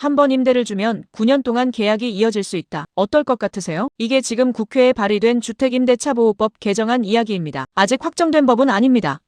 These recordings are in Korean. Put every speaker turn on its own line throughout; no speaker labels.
한 번 임대를 주면 9년 동안 계약이 이어질 수 있다. 어떨 것 같으세요? 이게 지금 국회에 발의된 주택임대차보호법 개정안 이야기입니다. 아직 확정된 법은 아닙니다.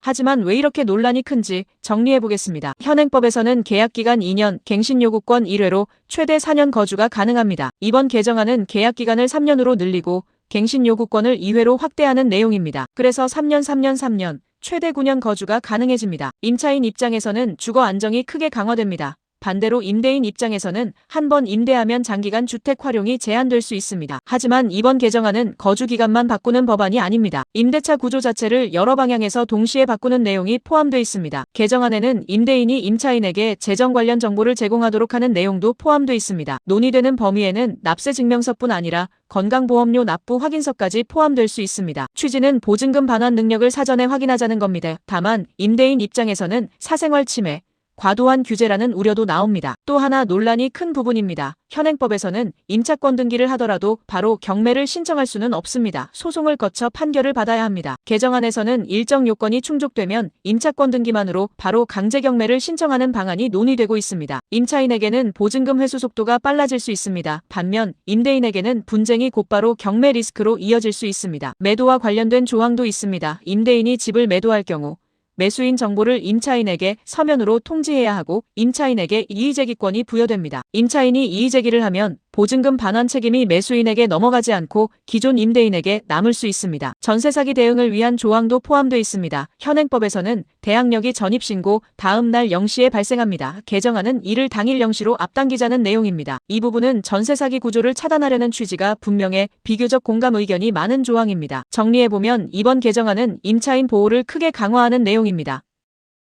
하지만 왜 이렇게 논란이 큰지 정리해 보겠습니다. 현행법에서는 계약기간 2년, 갱신요구권 1회로 최대 4년 거주가 가능합니다. 이번 개정안은 계약기간을 3년으로 늘리고 갱신요구권을 2회로 확대하는 내용입니다. 그래서 3년, 3년, 3년, 최대 9년 거주가 가능해집니다. 임차인 입장에서는 주거 안정이 크게 강화됩니다. 반대로 임대인 입장에서는 한 번 임대하면 장기간 주택 활용이 제한될 수 있습니다. 하지만 이번 개정안은 거주 기간만 바꾸는 법안이 아닙니다. 임대차 구조 자체를 여러 방향에서 동시에 바꾸는 내용이 포함되어 있습니다. 개정안에는 임대인이 임차인에게 재정 관련 정보를 제공하도록 하는 내용도 포함되어 있습니다. 논의되는 범위에는 납세 증명서뿐 아니라 건강보험료 납부 확인서까지 포함될 수 있습니다. 취지는 보증금 반환 능력을 사전에 확인하자는 겁니다. 다만 임대인 입장에서는 사생활 침해, 과도한 규제라는 우려도 나옵니다. 또 하나 논란이 큰 부분입니다. 현행법에서는 임차권 등기를 하더라도 바로 경매를 신청할 수는 없습니다. 소송을 거쳐 판결을 받아야 합니다. 개정안에서는 일정 요건이 충족되면 임차권 등기만으로 바로 강제 경매를 신청하는 방안이 논의되고 있습니다. 임차인에게는 보증금 회수 속도가 빨라질 수 있습니다. 반면 임대인에게는 분쟁이 곧바로 경매 리스크로 이어질 수 있습니다. 매도와 관련된 조항도 있습니다. 임대인이 집을 매도할 경우 매수인 정보를 임차인에게 서면으로 통지해야 하고 임차인에게 이의제기권이 부여됩니다. 임차인이 이의제기를 하면 보증금 반환 책임이 매수인에게 넘어가지 않고 기존 임대인에게 남을 수 있습니다. 전세 사기 대응을 위한 조항도 포함되어 있습니다. 현행법에서는 대항력이 전입신고 다음 날 0시에 발생합니다. 개정안은 이를 당일 0시로 앞당기자는 내용입니다. 이 부분은 전세 사기 구조를 차단하려는 취지가 분명해 비교적 공감 의견이 많은 조항입니다. 정리해보면 이번 개정안은 임차인 보호를 크게 강화하는 내용입니다.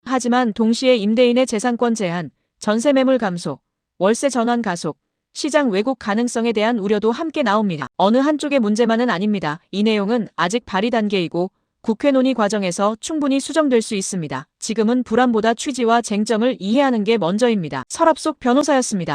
하지만 동시에 임대인의 재산권 제한, 전세 매물 감소, 월세 전환 가속, 시장 왜곡 가능성에 대한 우려도 함께 나옵니다. 어느 한쪽의 문제만은 아닙니다. 이 내용은 아직 발의 단계이고 국회 논의 과정에서 충분히 수정될 수 있습니다. 지금은 불안보다 취지와 쟁점을 이해하는 게 먼저입니다. 서랍 속 변호사였습니다.